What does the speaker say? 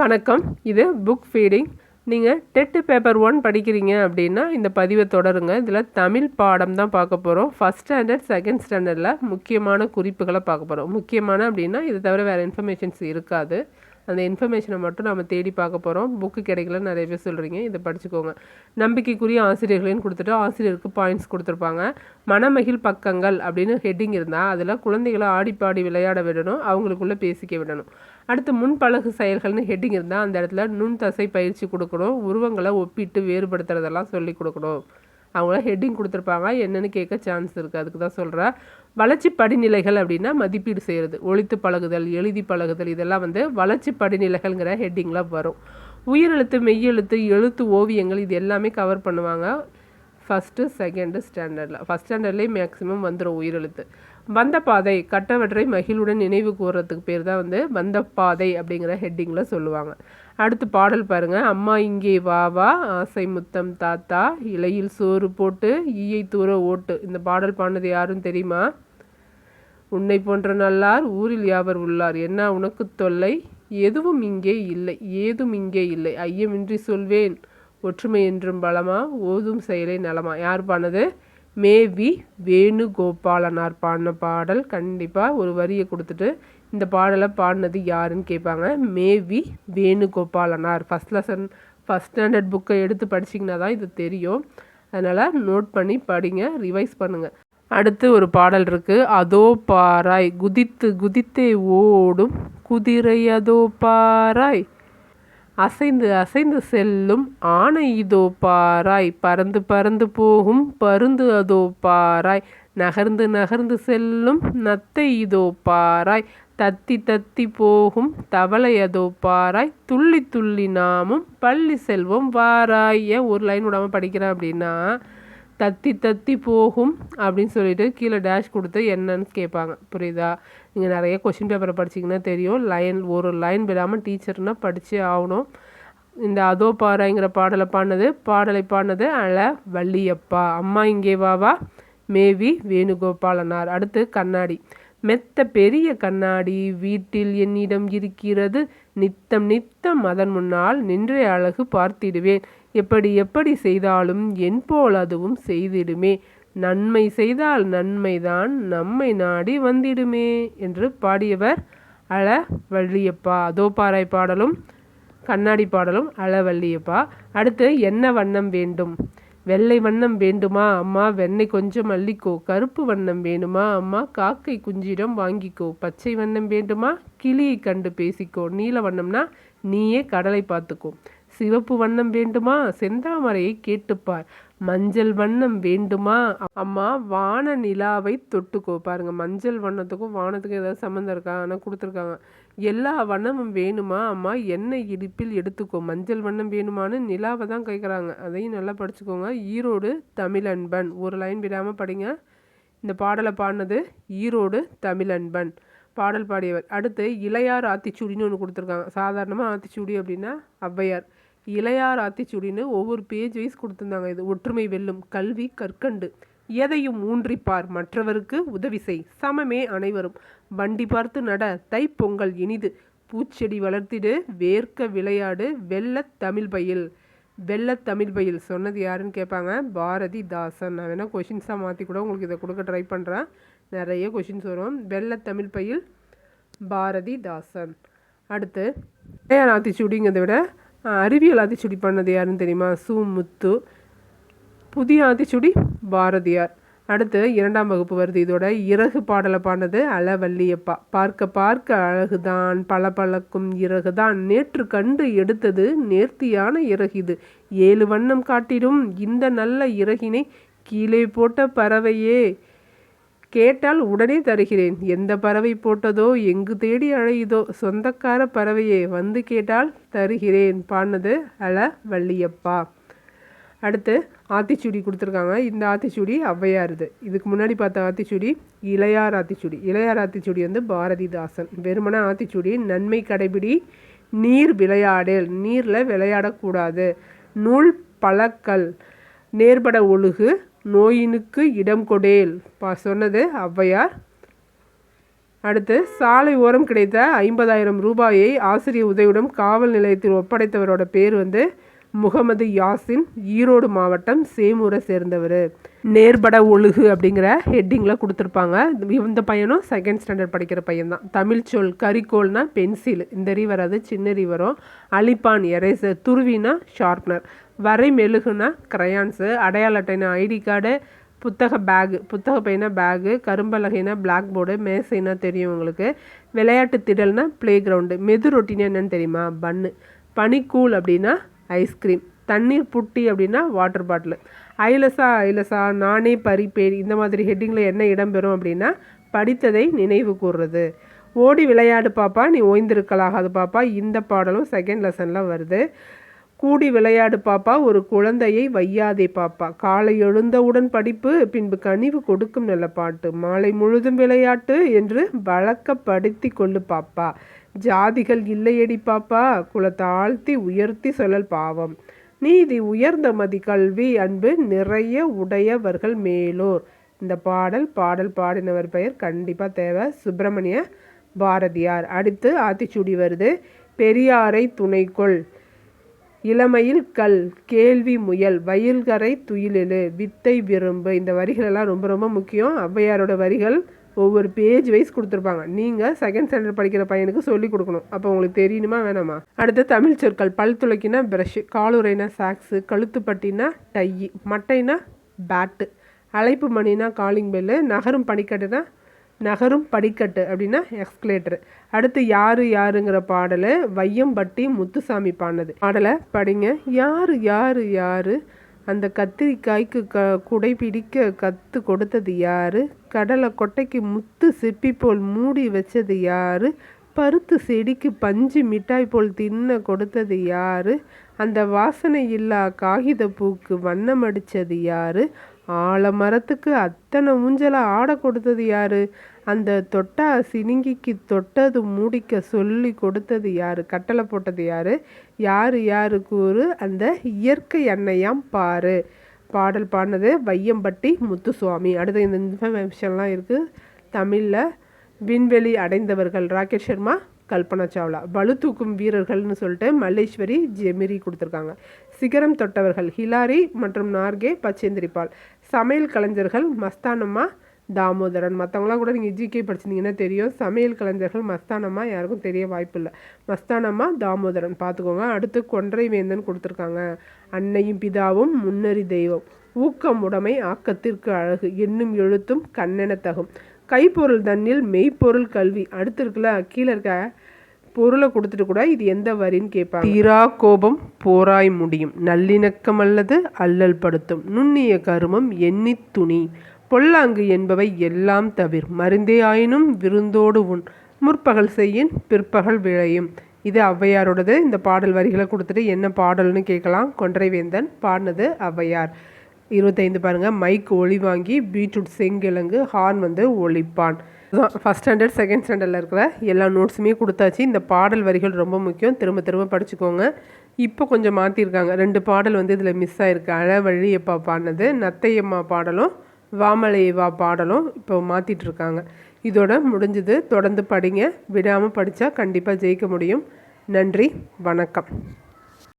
வணக்கம். இது book feeding நீங்கள் டெட்டு பேப்பர் ஒன் படிக்கிறீங்க அப்படின்னா இந்த பதிவை தொடருங்க. இதில் தமிழ் பாடம் தான் பார்க்க போகிறோம் ஃபஸ்ட் ஸ்டாண்டர்ட் செகண்ட் ஸ்டாண்டர்டில் முக்கியமான குறிப்புகளை பார்க்க போகிறோம் முக்கியமான அப்படின்னா இது தவிர வேறு இன்ஃபர்மேஷன்ஸ் இருக்காது. அந்த இன்ஃபர்மேஷனை மட்டும் நம்ம தேடி பார்க்க போகிறோம் புக்கு கிடைக்கல நிறைய பேர் சொல்கிறீங்க இதை படிச்சுக்கோங்க. நம்பிக்கைக்குரிய ஆசிரியர்களையும் கொடுத்துட்டு ஆசிரியருக்கு பாயிண்ட்ஸ் கொடுத்துருப்பாங்க. மனமகிழ் பக்கங்கள் அப்படின்னு ஹெட்டிங் இருந்தால் அதில் குழந்தைகளை ஆடிப்பாடி விளையாட விடணும். அவங்களுக்குள்ளே பேசிக்க விடணும். அடுத்து முன்பழகு செயல்கள்னு ஹெட்டிங் இருந்தால் அந்த இடத்துல நுண் தசை பயிற்சி கொடுக்கணும் உருவங்களை ஒப்பிட்டு வேறுபடுத்துறதெல்லாம் சொல்லி கொடுக்கணும். அவங்கள ஹெட்டிங் கொடுத்துருப்பாங்க என்னென்னு கேட்க சான்ஸ் இருக்குது அதுக்கு தான் சொல்கிறேன் வளர்ச்சி படிநிலைகள் அப்படின்னா மதிப்பீடு செய்கிறது ஒழித்து பழகுதல் எழுதி பழகுதல் இதெல்லாம் வந்து வளர்ச்சி படிநிலைகள்ங்கிற ஹெட்டிங்கில் வரும். உயிரெழுத்து மெய்யெழுத்து எழுத்து ஓவியங்கள் இது எல்லாமே கவர் பண்ணுவாங்க. ஃபஸ்ட்டு செகண்டு ஸ்டாண்டர்டில் ஃபஸ்ட் ஸ்டாண்டர்ட்லேயே மேக்ஸிமம் வந்துடும் உயிரெழுத்து. வந்த பாதை கட்டவற்றை மகிழுடன் நினைவு கூறுறதுக்கு பேர் தான் வந்து வந்த பாதை அப்படிங்கிற ஹெட்டிங்கில் சொல்லுவாங்க. அடுத்து பாடல் பாருங்கள் அம்மா இங்கே வா வா ஆசை முத்தம் தாத்தா இலையில் சோறு போட்டு ஈயை தூர ஓட்டு. இந்த பாடல் பாடினது யாரும் தெரியுமா? உன்னை போன்ற நல்லார் ஊரில் யாவர் உள்ளார்? என்ன உனக்கு தொல்லை? எதுவும் இங்கே இல்லை. ஏதும் இங்கே இல்லை. ஐயமின்றி சொல்வேன். ஒற்றுமை என்றும் பலமா? ஓதும் செயலை நலமா? யார் பாடினது? மேவி வேணுகோபாலனார் பாடின பாடல். கண்டிப்பாக ஒரு வரியை கொடுத்துட்டு இந்த பாடலை பாடினது யாருன்னு கேட்பாங்க. மேவி வேணுகோபாலனார். ஃபஸ்ட் லெசன் ஃபஸ்ட் ஸ்டாண்டர்ட் புக்கை எடுத்து படிச்சிங்கன்னா தான் இது தெரியும். அதனால் நோட் பண்ணி படிங்க ரிவைஸ் பண்ணுங்கள் அடுத்து ஒரு பாடல் இருக்குது அதோ பாராய் குதித்து குதித்தே ஓடும் குதிரை அதோ பாராய் அசைந்து அசைந்து செல்லும் ஆனை இதோ பாராய். பறந்து பறந்து போகும் பருந்து அதோ பாராய். நகர்ந்து நகர்ந்து செல்லும் நத்தை இதோ பாராய். தத்தி தத்தி போகும் தவளை அதோ பாராய். துள்ளி துள்ளி நாமும் பள்ளி செல்வம் வாராய். ஏன் ஒரு லைன் விடாமல் படிக்கிறேன் அப்படின்னா தத்தி தத்தி போகும் அப்படின்னு சொல்லிட்டு கீழே டேஷ் கொடுத்து என்னன்னு கேட்பாங்க. புரியுதா? நீங்கள் நிறைய கொஷின் பேப்பரை படிச்சிங்கன்னா தெரியும். லைன் ஒரு லைன் விடாமல் டீச்சர்னால் படித்தே ஆகணும். இந்த அதோ பாறைங்கிற பாடலை பாடினது பாடலை பாடினது அழ வள்ளியப்பா. அம்மா இங்கே வாவா மேவி வேணுகோபாலனார். அடுத்து கண்ணாடி. மெத்த பெரிய கண்ணாடி வீட்டில் என்னிடம் இருக்கிறது. நித்தம் நித்தம் அதன் முன்னால் நின்றே அழகு பார்த்திடுவேன். எப்படி எப்படி செய்தாலும் என் போல் அதுவும் செய்திடுமே. நன்மை செய்தால் நன்மைதான் நம்மை நாடி வந்திடுமே என்று பாடியவர் அழ வள்ளியப்பா அதோ பாறை பாடலும் கண்ணாடி பாடலும் அழ வள்ளியப்பா அடுத்து என்ன வண்ணம் வேண்டும்? வெள்ளை வண்ணம் வேண்டுமா? அம்மா வெண்ணெய் கொஞ்சம் அள்ளிக்கோ. கருப்பு வண்ணம் வேணுமா? அம்மா காக்கை குஞ்சிடம் வாங்கிக்கோ. பச்சை வண்ணம் வேண்டுமா? கிளியை கண்டு பேசிக்கோ. நீல வண்ணம்னா நீயே கடலை பார்த்துக்கோ. சிவப்பு வண்ணம் வேண்டுமா? செந்தாமரையை கேட்டுப்பார். மஞ்சள் வண்ணம் வேண்டுமா? அம்மா வான நிலாவை தொட்டுக்கோ. பாருங்க மஞ்சள் வண்ணத்துக்கும் வானத்துக்கும் ஏதாவது சம்மந்தம் இருக்கா? ஆனால் கொடுத்துருக்காங்க. எல்லா வண்ணமும் வேணுமா? அம்மா எண்ணெய் இடுப்பில் எடுத்துக்கோ. மஞ்சள் வண்ணம் வேணுமான்னு நிலாவை தான் கேட்குறாங்க அதையும் நல்லா படிச்சுக்கோங்க. ஈரோடு தமிழன்பன். ஒரு லைன் விடாமல் படிங்க. இந்த பாடலை பாடினது ஈரோடு தமிழன்பன். பாடல் பாடியவர். அடுத்து இளையார் ஆத்திச்சூடின்னு ஒன்று கொடுத்துருக்காங்க. சாதாரணமாக ஆத்திச்சூடி அப்படின்னா ஔவையார். இளையார் ஆத்திச்சூடின்னு ஒவ்வொரு பேஜ் வைஸ் கொடுத்துருந்தாங்க. இது ஒற்றுமை வெல்லும் கல்வி கற்கண்டு. எதையும் ஊன்றிப்பார் மற்றவருக்கு உதவி செய். சமமே அனைவரும். வண்டி பார்த்து நட தைப்பொங்கல் இனிது. பூச்செடி வளர்த்திடு வேர்க்க விளையாடு வெள்ள தமிழ் பயில். வெள்ள தமிழ் பயில். சொன்னது யாருன்னு கேட்பாங்க? பாரதி தாசன் நான் வேணால் கொஷின்ஸாக மாற்றி கூட உங்களுக்கு இதை கொடுக்க ட்ரை பண்ணுறேன் நிறைய கொஷின்ஸ் வரும். வெள்ள தமிழ் பயில் பாரதி தாசன் அடுத்து ஏன் ஆத்திச்சூடிங்கிறத விட அறிவியல் ஆத்திச்சுடி பண்ணது யாருன்னு தெரியுமா? சு முத்து. புதிய ஆத்திச்சுடி பாரதியார். அடுத்து இரண்டாம் வகுப்பு வருது. இதோட இறகு பாடலை பாடினது அளவல்லியப்பா பார்க்க பார்க்க அழகுதான் பல பழக்கும் இறகுதான். நேற்று கண்டு எடுத்தது நேர்த்தியான இறகு இது. ஏழு வண்ணம் காட்டிடும் இந்த நல்ல இறகினை கீழே போட்ட பறவையே. கேட்டால் உடனே தருகிறேன். எந்த பறவை போட்டதோ எங்கு தேடி அழையுதோ சொந்தக்கார பறவையே வந்து கேட்டால் தருகிறேன் பாடினது அல வள்ளியப்பா. அடுத்து ஆத்திச்சூடி கொடுத்துருக்காங்க. இந்த ஆத்திச்சூடி ஔவையாருது. இதுக்கு முன்னாடி பார்த்த ஆத்திச்சூடி இளையார் ஆத்திச்சூடி. இளையார் ஆத்திச்சூடி வந்து பாரதிதாசன். வெறுமன ஆத்திச்சூடி நன்மை கடைபிடி நீர் விளையாடல். நீரில் விளையாடக்கூடாது. நூல் பழக்கல் நேர்பட ஒழுகு நோயினுக்கு இடம் கொடேல். பா சொன்னது ஔவையார். அடுத்து சாலை ஓரம் கிடைத்த ஐம்பதாயிரம் ரூபாயை ஆசிரியர் உதவியுடன் காவல் நிலையத்தில் ஒப்படைத்தவரோட பேர் வந்து முகமது யாசின் ஈரோடு மாவட்டம் சேமூரை சேர்ந்தவர். நேர்பட ஒழுகு அப்படிங்கிற ஹெட்டிங்கில் கொடுத்துருப்பாங்க. இந்த பையனும் செகண்ட் ஸ்டாண்டர்ட் படிக்கிற பையன் தான் தமிழ் சொல் கரிக்கோல்னா பென்சில் இந்த ரீ வராது சின்ன ரீ வரும் அலிப்பான் எரேசர் துருவினா ஷார்ப்னர் வரை மெழுகுனா க்ரையான்ஸு அடையாள அட்டைனா ஐடி கார்டு புத்தக பேகு புத்தக பையனா பேகு கரும்பலகைனா பிளாக் போர்டு மேசைனா தெரியும் உங்களுக்கு. விளையாட்டு திடல்னா ப்ளே கிரவுண்டு மெது ரொட்டினா என்னன்னு தெரியுமா? பன்னு பனிக்கூல் அப்படின்னா ஐஸ்கிரீம் தண்ணீர் புட்டி அப்படின்னா வாட்டர் பாட்டில் ஐலசா ஐலசா நானே பறிப்பேன் இந்த மாதிரி ஹெட்டிங்கில் என்ன இடம்பெறும் அப்படின்னா படித்ததை நினைவு கூறுறது ஓடி விளையாடு பாப்பா நீ ஓய்ந்திருக்கலாகாது பாப்பா. இந்த பாடலும் செகண்ட் லெசனில் வருது. கூடி விளையாடு பாப்பா ஒரு குழந்தையை வையாதே பாப்பா. காலை எழுந்தவுடன் படிப்பு பின்பு கனிவு கொடுக்கும் நல்ல பாட்டு. மாலை முழுதும் விளையாட்டு என்று வழக்கப்படுத்தி கொள்ளு பாப்பா. ஜாதிகள் இல்லையடி பாப்பா. குலத்தாழ்த்தி உயர்த்தி சொல்லல் பாவம். நீதி உயர்ந்த மதி கல்வி அன்பு நிறைய உடையவர்கள் மேலோர். இந்த பாடல் பாடல் பாடினவர் பெயர் கண்டிப்பாக தேவை சுப்பிரமணிய பாரதியார். அடுத்து ஆத்திச்சூடி வருது. பெரியாரை துணைக்கொள். இளமையில் கல் கேள்வி முயல் வயல்கரை துயிலெழு வித்தை விரும்பு. இந்த வரிகளெல்லாம் ரொம்ப ரொம்ப முக்கியம். ஔவையாரோட வரிகள் ஒவ்வொரு பேஜ் வைஸ் கொடுத்துருப்பாங்க. நீங்கள் செகண்ட் ஸ்டாண்டர்ட் படிக்கிற பையனுக்கு சொல்லிக் கொடுக்கணும். அப்போ உங்களுக்கு தெரியணுமா வேணாமா? அடுத்து தமிழ் சொற்கள். பல் துளைக்கினா ப்ரஷ்ஷு காலுரைனா சாக்ஸு கழுத்துப்பட்டினா டையி மட்டைனா பேட்டு அழைப்பு மணினா காலிங் பெல்லு நகரும் பனிக்கட்டுனா நகரும் படிக்கட்டு அப்படின்னா எக்ஸ்கலேட்டர் அடுத்து யாரு யாருங்கிற பாடலை வையம்பட்டி முத்துசாமி பாடினது. பாடலை படிங்க. யாரு யாரு யாரு? அந்த கத்திரிக்காய்க்கு க குடை பிடிக்க கற்று கொடுத்தது யாரு? கடலை கொட்டைக்கு முத்து சிப்பி போல் மூடி வச்சது யாரு? பருத்து செடிக்கு பஞ்சு மிட்டாய் போல் தின்ன கொடுத்தது யாரு? அந்த வாசனை இல்லா காகித பூக்கு வண்ணம் அடித்தது யாரு? ஆலமரத்துக்கு அத்தனை ஊஞ்சலை ஆட கொடுத்தது யாரு? அந்த தொட்டா சினிங்கிக்கு தொட்டது மூடிக்க சொல்லி கொடுத்தது யாரு? கட்டளை போட்டது யாரு? யாரு யாரு? கூறு அந்த இயற்கை அன்னையாம் பாரு. பாடல் பாடினது வையம்பட்டி முத்துசுவாமி. அடுத்த இந்த இன்ஃபர்மேஷன்லாம் இருக்குது தமிழில் விண்வெளி அடைந்தவர்கள். ராகேஷ் சர்மா கல்பனா சாவ்லா. பளு தூக்கும் வீரர்கள்னு சொல்லிட்டு மல்லேஸ்வரி ஜெமிரி கொடுத்துருக்காங்க. சிகரம் தொட்டவர்கள் ஹிலாரி மற்றும் நார்கே பச்சேந்திரி பால் சமையல் கலைஞர்கள் மஸ்தானம்மா தாமோதரன். மற்றவங்களாம் கூட நீங்கள் ஜிகே படிச்சிருந்தீங்கன்னா தெரியும். சமையல் கலைஞர்கள் மஸ்தானம்மா யாருக்கும் தெரிய வாய்ப்பு இல்லை மஸ்தானம்மா தாமோதரன். பார்த்துக்கோங்க அடுத்து கொன்றை வேந்தன் கொடுத்துருக்காங்க. அன்னையும் பிதாவும் முன்னறி தெய்வம். ஊக்கம் உடைமை ஆக்கத்திற்கு அழகு. என்னும் எழுத்தும் கண்ணென தகும். கைப்பொருள் தன்னில் மெய்ப்பொருள் கல்வி. அடுத்து இருக்குல்ல கீழே இருக்க பொருளை கொடுத்துட்டு கூட இது எந்த வரின்னு கேட்பாங்க. தீரா கோபம் போராய் முடியும். நல்லிணக்கம் அல்லது அல்லல் படுத்தும். நுண்ணிய கருமம் எண்ணி துணி. பொல்லாங்கு என்பவை எல்லாம் தவிர். மருந்தே ஆயினும் விருந்தோடு உன் முற்பகல் செய்யின் பிற்பகல் விளையும். இது ஔவையாரோடது. இந்த பாடல் வரிகளை கொடுத்துட்டு என்ன பாடல்னு கேட்கலாம். கொன்றைவேந்தன் பாடினது ஔவையார். இருபத்தைந்து பாருங்கள் மைக் ஒளி வாங்கி பீட்ரூட் செங்கிழங்கு ஹார்ன் வந்து ஒழிப்பான் ஃபஸ்ட் ஸ்டாண்டர்ட் செகண்ட் ஸ்டாண்டர்டில் இருக்கிற எல்லா நோட்ஸுமே கொடுத்தாச்சு. இந்த பாடல் வரிகள் ரொம்ப முக்கியம். திரும்ப திரும்ப படிச்சுக்கோங்க. இப்போ கொஞ்சம் மாற்றிருக்காங்க ரெண்டு பாடல் வந்து இதில் மிஸ் ஆகிருக்கு அழவழியப்பா பாடினது நத்தையம்மா பாடலும் வாமலைவா பாடலும் இப்போ மாற்றிட்டுருக்காங்க இதோட முடிஞ்சது. தொடர்ந்து படிங்க. விடாமல் படித்தா கண்டிப்பாக ஜெயிக்க முடியும். நன்றி. வணக்கம்.